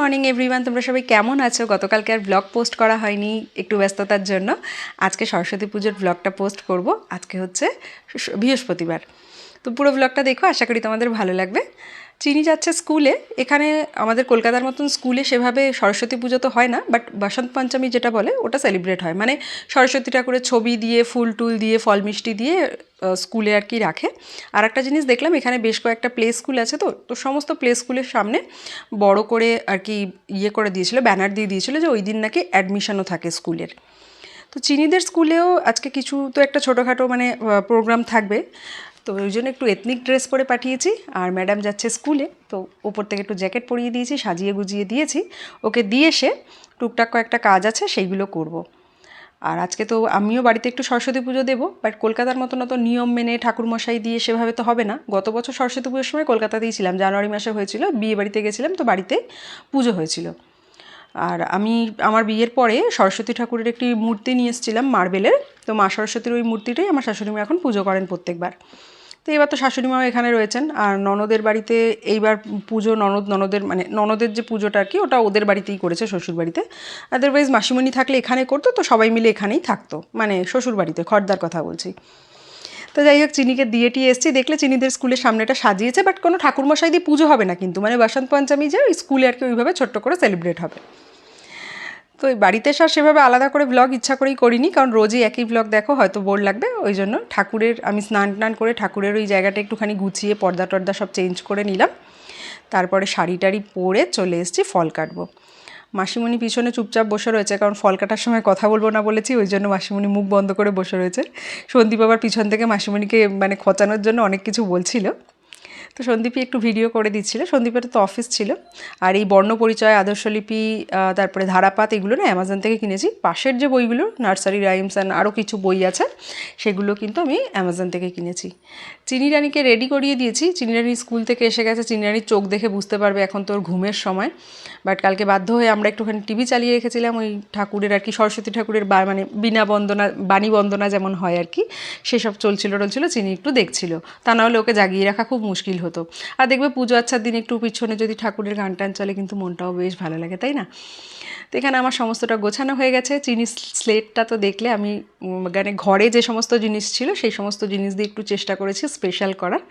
Morning everyone তোমরা সবাই কেমন আছো? গতকালকে আর ব্লগ পোস্ট করা হয়নি একটু ব্যস্ততার জন্য। আজকে সরস্বতী পুজোর ব্লগটা পোস্ট করব। আজকে হচ্ছে বৃহস্পতিবার। তো পুরো ব্লগটা দেখো, আশা করি তোমাদের ভালো লাগবে। চিনি যাচ্ছে স্কুলে, এখানে আমাদের কলকাতার মতন স্কুলে সেভাবে সরস্বতী পুজো তো হয় না বাট বসন্ত পঞ্চমী যেটা বলে, ওটা সেলিব্রেট হয়। মানে সরস্বতী ঠাকুরের ছবি দিয়ে, ফুল টুল দিয়ে, ফল মিষ্টি দিয়ে স্কুলে আর কি রাখে। আর একটা জিনিস দেখলাম, এখানে বেশ কয়েকটা প্লে স্কুল আছে তো তো সমস্ত প্লে স্কুলের সামনে বড় করে আর কি ইয়ে করে দিয়েছিল ব্যানার দিয়ে দিয়েছিল যে ওই দিন নাকি অ্যাডমিশনও থাকে স্কুলের। তো চিনিদের স্কুলেও আজকে কিছু তো একটা ছোটোখাটো মানে প্রোগ্রাম থাকবে। তো ওই জন্য একটু এথনিক ড্রেস পরে পাঠিয়েছি। আর ম্যাডাম যাচ্ছে স্কুলে তো ওপর থেকে একটু জ্যাকেট পরিয়ে দিয়েছি, সাজিয়ে গুজিয়ে দিয়েছি। ওকে দিয়ে এসে টুকটাক কয়েকটা কাজ আছে, সেইগুলো করব। আর আজকে তো আমিও বাড়িতে একটু সরস্বতী পুজো দেবো বাট কলকাতার মতন অত নিয়ম মেনে ঠাকুরমশাই দিয়ে সেভাবে তো হবে না। গত বছর সরস্বতী পুজোর সময় কলকাতাতেই ছিলাম, জানুয়ারি মাসে হয়েছিল, বিয়ে বাড়িতে গেছিলাম, তো বাড়িতে পুজো হয়েছিল। আর আমি আমার বিয়ের পরে সরস্বতী ঠাকুরের একটি মূর্তি নিয়ে এসেছিলাম মার্বেলের, তো মা সরস্বতীর ওই মূর্তিটাই আমার শাশুড়ি মা এখন পুজো করেন প্রত্যেকবার। তো এবার তো শাশুড়ি মাও এখানে রয়েছেন। আর ননদের বাড়িতে এইবার পুজো ননদ, ননদের মানে ননদের যে পুজোটা আর কি, ওটা ওদের বাড়িতেই করেছে শ্বশুর বাড়িতে। আদারওয়াইজ মাসিমণি থাকলে এখানে করতো, তো সবাই মিলে এখানেই থাকতো। মানে শ্বশুর বাড়িতে খর্দার কথা বলছি। তো যাই হোক, চিনিকে দিয়ে টিয়ে এসেছি। দেখলে চিনিদের স্কুলের সামনেটা সাজিয়েছে বাট কোনো ঠাকুরমশাই দিয়ে পুজো হবে না কিন্তু। মানে বসন্ত পঞ্চমী যে স্কুলে আর কি ওইভাবে ছোট্ট করে সেলিব্রেট হবে। তো বাড়িতে এসে সেভাবে আলাদা করে ব্লগ ইচ্ছা করেই করিনি, কারণ রোজই একই ব্লগ দেখো, হয়তো বোর লাগবে, ওই জন্য ঠাকুরের, আমি স্নান টান করে ঠাকুরের ওই জায়গাটা একটুখানি গুছিয়ে পর্দা টর্দা সব চেঞ্জ করে নিলাম। তারপরে শাড়ি টাড়ি পরে চলে এসেছি ফল কাটবো। মাসিমণি পিছনে চুপচাপ বসে রয়েছে, কারণ ফল কাটার সময় কথা বলব না বলেছি, ওই জন্য মাসিমণি মুখ বন্ধ করে বসে রয়েছে। সন্দীপ আবার পিছন থেকে মাসিমণিকে মানে খচানোর জন্য অনেক কিছু বলছিল। তো সন্দীপই একটু ভিডিও করে দিচ্ছিল। সন্দীপের তো অফিস ছিল। আর এই বর্ণ পরিচয় আদর্শলিপি তারপরে ধারাপাত এগুলো না অ্যামাজন থেকে কিনেছি। পাশের যে বইগুলো নার্সারি রাইমস অ্যান্ড আরও কিছু বই আছে, সেগুলো কিন্তু আমি অ্যামাজন থেকে কিনেছি। চিনি রানীকে রেডি করিয়ে দিয়েছি। চিনি স্কুল থেকে এসে গেছে। চিনি রানীর চোখ দেখে বুঝতে পারবে এখন তোর ঘুমের সময়। বাট কালকে বাধ্য হয়ে আমরা একটুখানি টিভি চালিয়ে রেখেছিলাম। ওই ঠাকুরের আর কি, সরস্বতী ঠাকুরের বা মানে বিনা বন্দনা, বাণী বন্দনা যেমন হয় আর কি, সেসব চলছিল টলছিল, চিনি একটু দেখছিল। তা নাহলে ওকে জাগিয়ে রাখা খুব মুশকিল হতো। আর দেখবে পুজো আচ্ছার দিন একটু পিছনে যদি ঠাকুরের গান টান চলে কিন্তু মনটাও বেশ ভালো লাগে, তাই না? তো এখানে আমার সমস্তটা গোছানো হয়ে গেছে। চিনি স্লেটটা তো দেখলে আমি মানে ঘরে যে সমস্ত জিনিস ছিল সেই সমস্ত জিনিস দিয়ে একটু চেষ্টা করেছি স্পেশাল করার।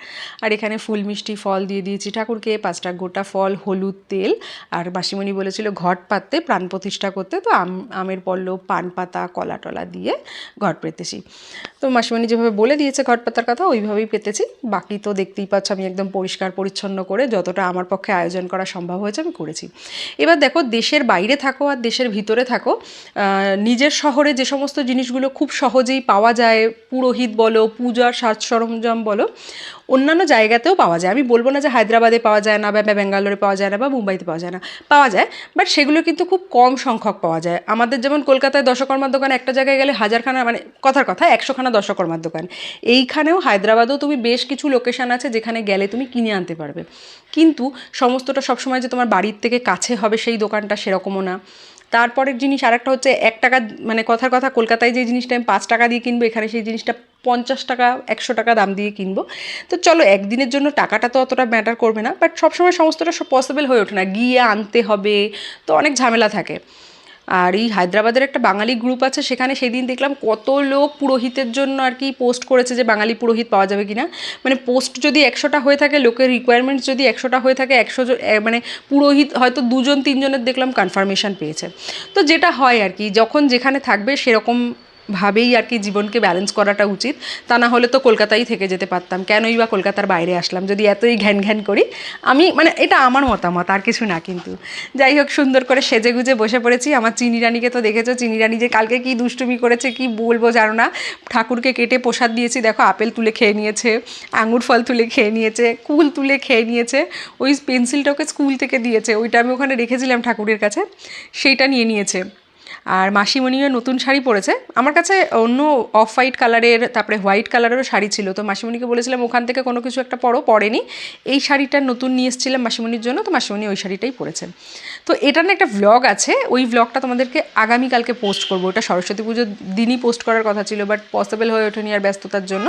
আর এখানে ফুল, মিষ্টি, ফল দিয়ে দিয়েছি ঠাকুরকে, পাঁচটা গোটা ফল, হলুদ, তেল। আর মাসিমণি বলেছিল ঘট পাততে, প্রাণ প্রতিষ্ঠা করতে, তো আম, আমের পল্লব, পান পাতা, কলা টলা দিয়ে ঘট পেতেছি। তো মাসিমণি যেভাবে বলে দিয়েছে ঘট পাতার কথা, ওইভাবেই পেতেছি। বাকি তো দেখতেই পাচ্ছ, আমি একদম পরিষ্কার পরিচ্ছন্ন করে যতটা আমার পক্ষে আয়োজন করা সম্ভব হয়েছে, আমি করেছি। এবার দেখো, দেশের বাইরে থাকো আর দেশের ভিতরে থাকো। নিজের শহরে যে সমস্ত জিনিসগুলো খুব সহজেই পাওয়া যায়, পুরোহিত বলো, পূজার সাজ সরঞ্জাম বলো, অন্যান্য জায়গাতেও পাওয়া যায়। আমি বলব না যে হায়দ্রাবাদে পাওয়া যায় না, বা ব্যাঙ্গালোরে পাওয়া যায় না, বা মুম্বাইতে পাওয়া যায় না, পাওয়া যায়। বাট সেগুলো কিন্তু খুব কম সংখ্যক পাওয়া যায়। আমাদের যেমন কলকাতায় দশকর্মার দোকান একটা জায়গায় গেলে হাজারখানা মানে কথার কথা, একশোখানা দশকর্মার দোকান। এইখানেও হায়দ্রাবাদেও তুমি বেশ কিছু লোকেশান আছে যেখানে গেলে তুমি কিনে আনতে পারবে। কিন্তু সমস্তটা সবসময় যে তোমার বাড়ির থেকে কাছে হবে সেই দোকানটা সেরকমও না। তারপরের জিনিস আরেকটা হচ্ছে এক টাকা মানে কথার কথা, কলকাতায় যে জিনিসটা আমি পাঁচ টাকা দিয়ে কিনবো, এখানে সেই জিনিসটা পঞ্চাশ টাকা, একশো টাকা দাম দিয়ে কিনবো। তো চলো, একদিনের জন্য টাকাটা তো অতটা ম্যাটার করবে না বাট সবসময় সমস্তটা সব পসিবল হয়ে ওঠে না। গিয়ে আনতে হবে, তো অনেক ঝামেলা থাকে। আর এই হায়দ্রাবাদের একটা বাঙালি গ্রুপ আছে, সেখানে সেদিন দেখলাম কত লোক পুরোহিতের জন্য আর কি পোস্ট করেছে যে বাঙালি পুরোহিত পাওয়া যাবে কি না মানে পোস্ট যদি একশোটা হয়ে থাকে, লোকের রিকোয়ারমেন্টস যদি একশোটা হয়ে থাকে, একশো মানে পুরোহিত হয়তো দুজন, তিনজনের দেখলাম কনফার্মেশন পেয়েছে। তো যেটা হয় আর কি, যখন যেখানে থাকবে সেরকম ভাবেই আর কি জীবনকে ব্যালেন্স করাটা উচিত। তা না হলে তো কলকাতায় থেকে যেতে পারতাম। কেনই বা কলকাতার বাইরে আসলাম? যদি এতই ঘ্যান ঘ্যান করি, আমি মানে এটা আমার মতামত, আর কিছু না কিন্তু। যাই হোক, সুন্দর করে সেজে গুজে বসে পড়েছি। আমার চিনি রানীকে তো দেখেছ? চিনি রানী যে কালকে কি দুষ্টুমি করেছে, কি বলব জানো না? ঠাকুরকে কেটে প্রসাদ দিয়েছি। দেখো, আপেল তুলে খেয়ে নিয়েছে, আঙুর ফল তুলে খেয়ে নিয়েছে, কুল তুলে খেয়ে নিয়েছে, ওই পেন্সিলটা ওকে স্কুল থেকে দিয়েছে। ওইটা আমি ওখানে রেখেছিলাম ঠাকুরের কাছে। সেইটা নিয়ে নিয়েছে। আর মাসিমণিও নতুন শাড়ি পরেছে। আমার কাছে অন্য অফ হোয়াইট কালারের, তারপরে হোয়াইট কালারেরও শাড়ি ছিল। তো মাসিমণিকে বলেছিলাম, ওখান থেকে কোনো কিছু একটা পরো, পরেনি। এই শাড়িটা নতুন নিয়ে এসেছিলাম মাসিমণির জন্য, তো মাসিমণি ওই শাড়িটাই পরেছে। তো এটা না একটা ভ্লগ আছে, ওই ভ্লগটা তোমাদেরকে আগামীকালকে পোস্ট করব। ওটা সরস্বতী পুজোর দিনই পোস্ট করার কথা ছিল বাট পসিবল হয়ে ওঠেনি আর ব্যস্ততার জন্য।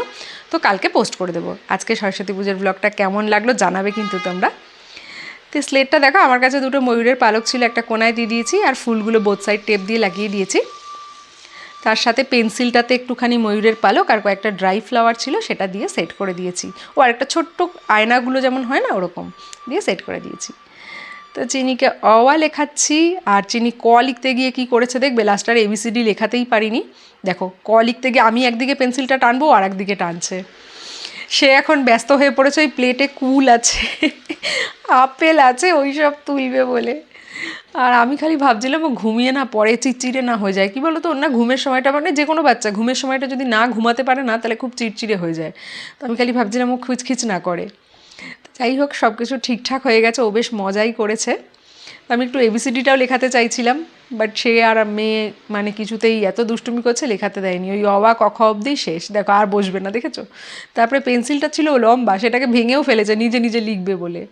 তো কালকে পোস্ট করে দেবো। আজকে সরস্বতী পুজোর ভ্লগটা কেমন লাগল জানাবে কিন্তু তোমরা। তো স্লেটটা দেখো, আমার কাছে দুটো ময়ূরের পালক ছিল, একটা কোনায় দিয়ে দিয়েছি আর ফুলগুলো বোথ সাইড টেপ দিয়ে লাগিয়ে দিয়েছি। তার সাথে পেন্সিলটাতে একটুখানি ময়ূরের পালক আর কয়েকটা ড্রাই ফ্লাওয়ার ছিল, সেটা দিয়ে সেট করে দিয়েছি। ও আর একটা ছোট্ট আয়নাগুলো যেমন হয় না, ওরকম দিয়ে সেট করে দিয়েছি। তো চিনিকে অওয়া লেখাচ্ছি, আর চিনি ক লিখতে গিয়ে কি করেছে দেখবে? লাস্টার এবিসিডি লেখাতেই পারিনি। দেখো, ক লিখতে গিয়ে আমি একদিকে পেন্সিলটা টানবো আর একদিকে টানছে। সে এখন ব্যস্ত হয়ে পড়েছে, ওই প্লেটে কুল আছে, আপেল আছে ওই সব তুলবে বলে। আর আমি খালি ভাবছিলাম, ও ঘুমিয়ে না, পরে চিড়চিড়ে না হয়ে যায়। কি বলো তো ওর না, ঘুমের সময়টা মানে যে কোনো বাচ্চা, ঘুমের সময়টা যদি না ঘুমাতে পারে না, তাহলে খুব চিড়চিড়ে হয়ে যায়। তো আমি খালি ভাবছিলাম, ও খিচখিচ না করে। যাই হোক সব কিছু ঠিকঠাক হয়ে গেছে, ও বেশ মজাই করেছে। আমি একটু এবিসিডিটাও লেখাতে চাইছিলাম বাট সে আর মেয়ে মানে কিছুতেই এত দুষ্টুমি করছে লেখাতে দেয়নি। ওই অবা কখ অবধি শেষ। দেখো, আর বসবে না, দেখেছ? তারপরে পেন্সিলটা ছিল লম্বা, সেটাকে ভেঙেও ফেলেছে, নিজে নিজে লিখবে বলে।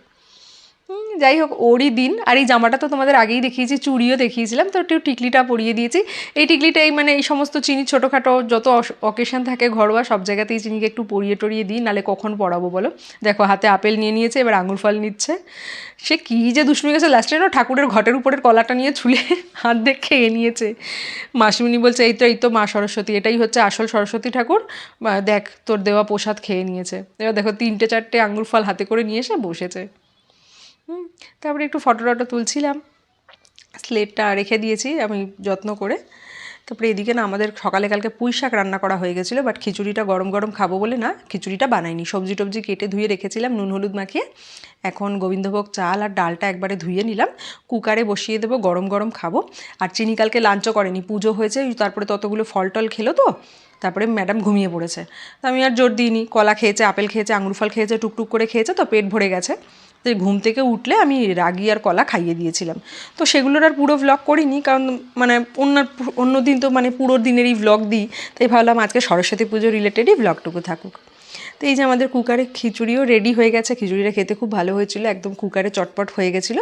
যাই হোক, ওরই দিন। আর এই জামাটা তো তোমাদের আগেই দেখিয়েছি, চুড়িও দেখিয়েছিলাম, তো একটু টিকলিটা পরিয়ে দিয়েছি। এই টিকলিটা এই মানে এই সমস্ত চিনি ছোটোখাটো যত অকেশন থাকে ঘরোয়া, সব জায়গাতেই চিনিকে একটু পরিয়ে টরিয়ে দিই, নালে কখন পড়াবো বলো? দেখো, হাতে আপেল নিয়ে নিয়েছে, এবার আঙুর ফল নিচ্ছে। সে কী যে দুষ্টুমি গেছে লাস্টে না, ঠাকুরের ঘটের উপরের কলাটা নিয়ে ছুলে হাত দিয়ে খেয়ে নিয়েছে। মাসিমণি বলছে, এই তো এই তো, মা সরস্বতী। এটাই হচ্ছে আসল সরস্বতী ঠাকুর। দেখ, তোর দেওয়া প্রসাদ খেয়ে নিয়েছে। এবার দেখো, তিনটে, চারটে আঙুর ফল হাতে করে নিয়ে এসে বসেছে। হুম, তারপরে একটু ফটো টটো তুলছিলাম। স্লেটটা রেখে দিয়েছি আমি যত্ন করে। তারপরে এদিকে না আমাদের সকালে কালকে পুঁই শাক রান্না করা হয়ে গেছিল বাট খিচুড়িটা গরম গরম খাব বলে না খিচুড়িটা বানাইনি। সবজি টবজি কেটে ধুয়ে রেখেছিলাম, নুন হলুদ মাখিয়ে। এখন গোবিন্দভোগ চাল আর ডালটা একবারে ধুয়ে নিলাম। কুকারে বসিয়ে দেবো, গরম গরম খাব। আর চিনি কালকে লাঞ্চও করেনি, পুজো হয়েছে, তারপরে ততগুলো ফল টল খেলো তো, তারপরে ম্যাডাম ঘুমিয়ে পড়েছে। তো আমি আর জোর দিইনি, কলা খেয়েছে, আপেল খেয়েছে, আঙুর ফল খেয়েছে, টুকটুক করে খেয়েছে, তো পেট ভরে গেছে। এই ঘুম থেকে উঠলে আমি রাগি আর কলা খাইয়ে দিয়েছিলাম। তো সেগুলোর আর পুরো ভ্লগ করিনি কারণ মানে অন্য অন্য দিন তো মানে পুরো দিনেরই ভ্লগ দিই, তাই ভাবলাম আজকে সরস্বতী পুজো রিলেটেডই ভ্লগটুকু থাকুক। তো এই যে আমাদের কুকারে খিচুড়িও রেডি হয়ে গেছে, খিচুড়িটা খেতে খুব ভালো হয়েছিল, একদম কুকারে চটপট হয়ে গেছিল।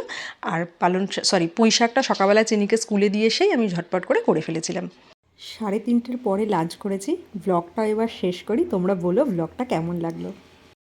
আর পালন সরি পুঁই শাকটা সকালবেলা চিনিকে স্কুলে দিয়ে এসেই আমি ঝটপট করে করে ফেলেছিলাম। সাড়ে তিনটের পরে লাঞ্চ করেছি ব্লগটা এবার শেষ করি, তোমরা বলো ব্লগটা কেমন লাগল?